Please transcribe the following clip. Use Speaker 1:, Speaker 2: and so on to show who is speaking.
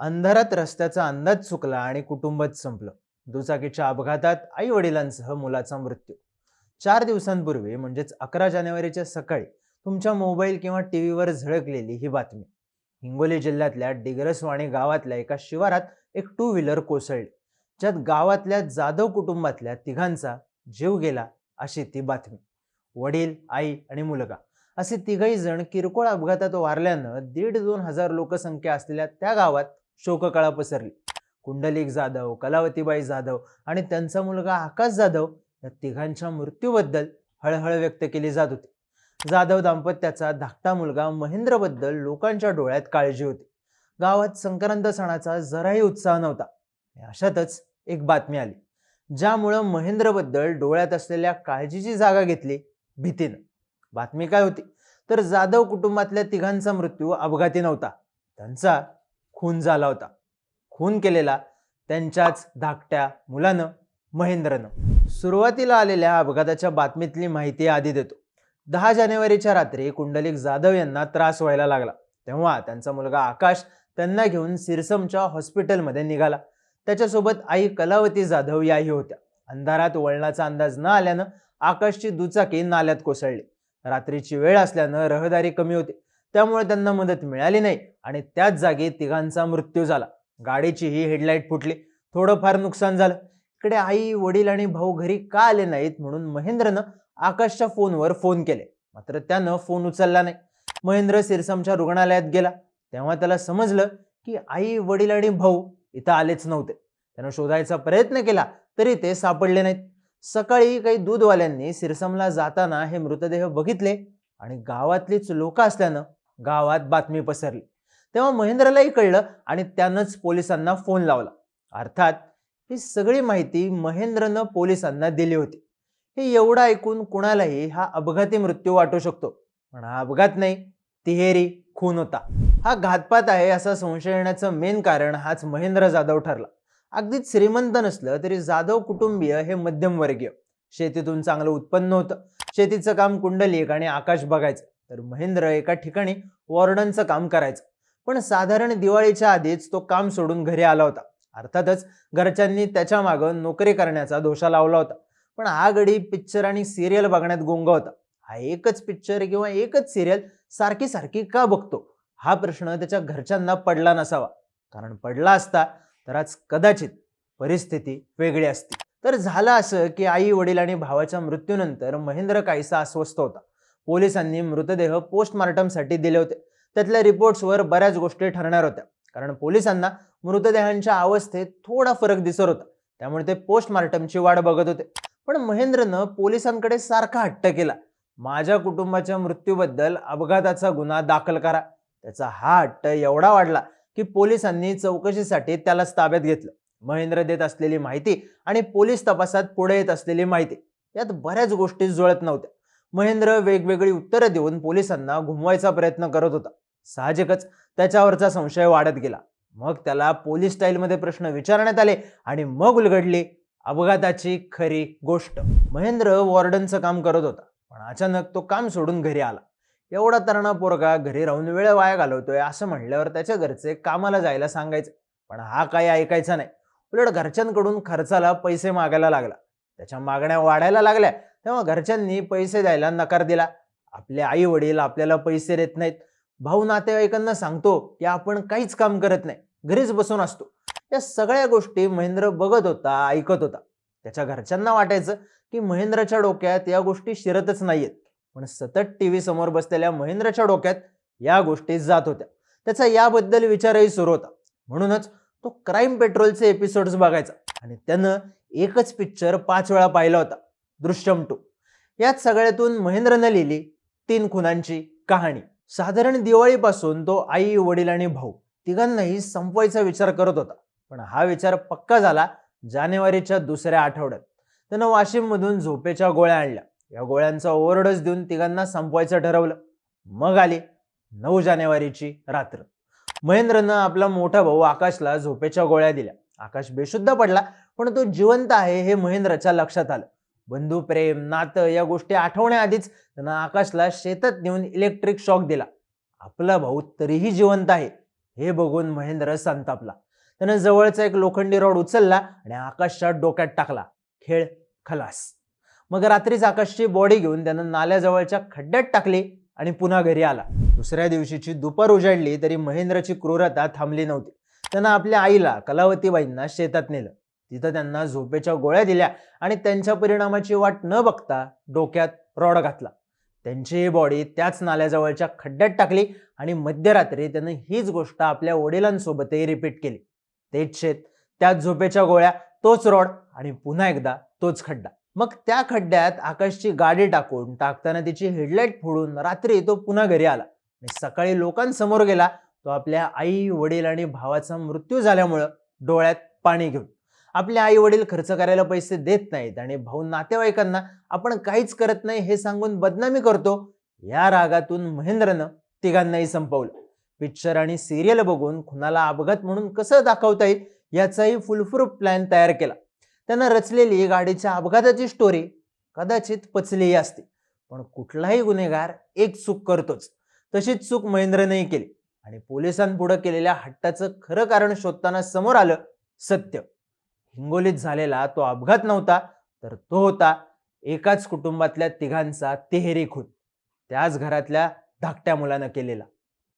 Speaker 1: अंधारात रस्त्याचा अंदाज चुकला आणि कुटुंबच संपलं. दुचाकीच्या अपघातात आई वडिलांसह मुलाचा मृत्यू. चार दिवसांपूर्वी म्हणजेच अकरा जानेवारीच्या सकाळी तुमच्या मोबाईल किंवा टी व्हीवर झळकलेली ही बातमी. हिंगोली जिल्ह्यातल्या डिग्रसवाणी गावातल्या एका शिवारात एक टू व्हीलर कोसळली. ज्यात गावातल्या जाधव कुटुंबातल्या तिघांचा जीव गेला अशी ती बातमी. वडील आई आणि मुलगा असे तिघही जण किरकोळ अपघातात वारल्यानं दीड दोन हजार लोकसंख्या असलेल्या त्या गावात शोककळा पसरली. कुंडलिक जाधव कलावतीबाई जाधव आणि त्यांचा मुलगा आकाश जाधव या तिघांच्या मृत्यूबद्दल हळहळ व्यक्त केली जात होती. जाधव दाम्पत्याचा धाकटा मुलगा महेंद्रबद्दल लोकांच्या डोळ्यात काळजी होती. गावात संक्रांत सणाचा जराही उत्साह नव्हता. अशातच एक बातमी आली. ज्यामुळं महेंद्रबद्दल डोळ्यात असलेल्या काळजीची जागा घेतली भीतीनं. बातमी काय होती? तर जाधव कुटुंबातल्या तिघांचा मृत्यू अपघाती नव्हता. त्यांचा खून झाला होता. खून केलेला त्यांच्याच धाकट्या मुलानं महेंद्रनं. सुरुवातीला आलेल्या अपघाताच्या बातमीतली माहिती आधी देतो. दहा जानेवारीच्या रात्री कुंडलिक जाधव यांना त्रास व्हायला लागला. तेव्हा त्यांचा मुलगा आकाश त्यांना घेऊन सिरसमच्या हॉस्पिटलमध्ये निघाला. त्याच्यासोबत आई कलावती जाधव याही होत्या. अंधारात वळणाचा अंदाज न आल्यानं आकाशची दुचाकी नाल्यात कोसळली. रात्रीची वेळ असल्यानं रहदारी कमी होती. त्यामुळे त्यांना मदत मिळाली नाही. आणि त्याच जागी तिघांचा मृत्यू झाला. गाडीची ही हेडलाईट फुटली. थोडंफार नुकसान झालं. इकडे आई वडील आणि भाऊ घरी का आले नाहीत म्हणून महेंद्रनं आकाशच्या फोनवर फोन केले. मात्र त्यानं फोन उचलला नाही. महेंद्र सिरसमच्या रुग्णालयात गेला. तेव्हा त्याला समजलं की आई वडील आणि भाऊ इथं आलेच नव्हते. त्यानं शोधायचा प्रयत्न केला तरी ते सापडले नाहीत. सकाळी काही दूधवाल्यांनी सिरसमला जाताना हे मृतदेह बघितले आणि गावातलीच लोक असल्यानं गावात बातमी पसरली. तेव्हा महेंद्रलाही कळलं आणि त्यानंच पोलिसांना फोन लावला. अर्थात ही सगळी माहिती महेंद्रनं पोलिसांना दिली होती. हे एवढं ऐकून कुणालाही हा अपघाती मृत्यू वाटू शकतो. पण हा अपघात नाही तिहेरी खून होता. हा घातपात आहे असा संशय येण्याचं मेन कारण हाच महेंद्र जाधव ठरला. अगदीच श्रीमंत नसलं तरी जाधव कुटुंबीय हे मध्यमवर्गीय. शेतीतून चांगलं उत्पन्न होतं. शेतीचं काम कुंडलिक आणि आकाश बघायचं. तर महेंद्र एका ठिकाणी वॉर्डनचं काम करायचं. पण साधारण दिवाळीच्या आधीच तो काम सोडून घरी आला होता. अर्थातच घरच्यांनी त्याच्या मागं नोकरी करण्याचा दोषा लावला होता. पण हा गडी पिक्चर आणि सिरियल बघण्यात गुंग होता. हा एकच पिक्चर किंवा एकच सिरियल सारखी सारखी का बघतो? हा प्रश्न त्याच्या घरच्यांना पडला नसावा. कारण पडला असता तर आज कदाचित परिस्थिती वेगळी असती. तर झालं असं की आई वडील आणि भावाच्या मृत्यूनंतर महेंद्र काहीसा अस्वस्थ होता. पोलिसांनी मृतदेह पोस्टमार्टमसाठी दिले होते. त्यातल्या रिपोर्ट्सवर बऱ्याच गोष्टी ठरणार होत्या. कारण पोलिसांना मृतदेहांच्या अवस्थेत थोडा फरक दिसत होता. त्यामुळे ते पोस्टमार्टमची वाट बघत होते. पण महेंद्रनं पोलिसांकडे सारखा हट्ट केला. माझ्या कुटुंबाच्या मृत्यूबद्दल अपघाताचा गुन्हा दाखल करा. त्याचा हा हट्ट एवढा वाढला की पोलिसांनी चौकशीसाठी त्यालाच ताब्यात घेतलं. महेंद्र देत असलेली माहिती आणि पोलीस तपासात पुढे येत असलेली माहिती. यात बऱ्याच गोष्टी जुळत नव्हत्या. महेंद्र वेगवेगळी उत्तरं देऊन पोलिसांना घुमवायचा प्रयत्न करत होता. साहजिकच त्याच्यावरचा संशय वाढत गेला. मग त्याला पोलीस स्टाईलमध्ये प्रश्न विचारण्यात आले आणि मग उलगडली अपघाताची खरी गोष्ट. महेंद्र वॉर्डनचं काम करत होता पण अचानक तो काम सोडून घरी आला. एवढा तरणा पोरगा घरी राहून वेळ वाया घालवतोय असं म्हणल्यावर त्याच्या घरचे कामाला जायला सांगायचं पण हा काही ऐकायचा नाही. उलट घरच्यांकडून खर्चाला पैसे मागायला लागला. त्याच्या मागण्या वाढायला लागल्या. तेव्हा घरच्यांनी पैसे द्यायला नकार दिला. आपले आई वडील आपल्याला पैसे देत नाहीत. भाऊ नातेवाईकांना सांगतो की आपण काहीच काम करत नाही. घरीच बसून असतो. या सगळ्या गोष्टी महेंद्र बघत होता ऐकत होता. त्याच्या घरच्यांना वाटायचं की महेंद्रच्या डोक्यात या गोष्टी शिरतच नाहीयेत. पण सतत टी व्ही समोर बसलेल्या महेंद्रच्या डोक्यात या गोष्टी जात होत्या. त्याचा याबद्दल विचारही सुरू होता. म्हणूनच तो क्राईम पेट्रोलचे एपिसोड्स बघायचा आणि त्यानं एकच पिक्चर पाच वेळा पाहिला होता. दृश्यम टू. यात सगळ्यातून महेंद्रनं लिहिली तीन खुनांची कहाणी. साधारण दिवाळीपासून तो आई वडील आणि भाऊ तिघांनाही संपवायचा विचार करत होता. पण हा विचार पक्का झाला जानेवारीच्या दुसऱ्या आठवड्यात. त्यानं वाशिममधून झोपेच्या गोळ्या आणल्या. या गोळ्यांचा ओव्हरडोस देऊन तिघांना संपवायचं ठरवलं. मग आली नऊ जानेवारीची रात्र. महेंद्रनं आपला मोठा भाऊ आकाशला झोपेच्या गोळ्या दिल्या. आकाश बेशुद्ध पडला पण तो जिवंत आहे हे महेंद्रच्या लक्षात आलं. बंधू प्रेम नातं या गोष्टी आठवण्याआधीच त्यानं आकाशला शेतात नेऊन इलेक्ट्रिक शॉक दिला. आपला भाऊ तरीही जिवंत आहे हे बघून महेंद्र संतापला. त्यानं जवळचा एक लोखंडी रॉड उचलला आणि आकाशच्या डोक्यात टाकला खेळ खलास. मग रात्रीच आकाशची बॉडी घेऊन त्यानं नाल्याजवळच्या खड्ड्यात टाकली आणि पुन्हा घरी आला. दुसऱ्या दिवशीची दुपार उजाडली तरी महेंद्रची क्रूरता थांबली नव्हती. त्यानं आपल्या आईला कलावतीबाईंना शेतात नेलं. तिथं त्यांना झोपेच्या गोळ्या दिल्या आणि त्यांच्या परिणामाची वाट न बघता डोक्यात रॉड घातला. त्यांची बॉडी त्याच नाल्याजवळच्या खड्ड्यात टाकली आणि मध्यरात्री त्यानं हीच गोष्ट आपल्या वडिलांसोबतही रिपीट केली. तेच शेत त्याच झोपेच्या गोळ्या तोच रॉड आणि पुन्हा एकदा तोच खड्डा. मग त्या खड्ड्यात आकाशची गाडी टाकून टाकताना तिची हेडलाईट फोडून रात्री तो पुन्हा घरी आला. आणि सकाळी लोकांसमोर गेला तो आपल्या आई वडील आणि भावाचा मृत्यू झाल्यामुळं डोळ्यात पाणी घेऊन. आपले आई वडील खर्च करायला पैसे देत नाहीत आणि भाऊ नातेवाईकांना आपण काहीच करत नाही हे सांगून बदनामी करतो या रागातून महेंद्रनं तिघांनाही संपवलं. पिक्चर आणि सिरियल बघून खुनाला अपघात म्हणून कसं दाखवता येईल याचाही फुलप्रूफ प्लॅन तयार केला. त्यानं रचलेली गाडीच्या अपघाताची स्टोरी कदाचित पचलीही असते पण कुठलाही गुन्हेगार एक चूक करतोच. तशीच चूक महेंद्रनेही केली आणि पोलिसांपुढे केलेल्या हट्टाचं खरं कारण शोधताना समोर आलं सत्य. हिंगोलीत झालेला तो अपघात नव्हता तर तो होता एकाच कुटुंबातल्या तिघांचा तिहेरी खून त्याच घरातल्या धाकट्या मुलानं केलेला.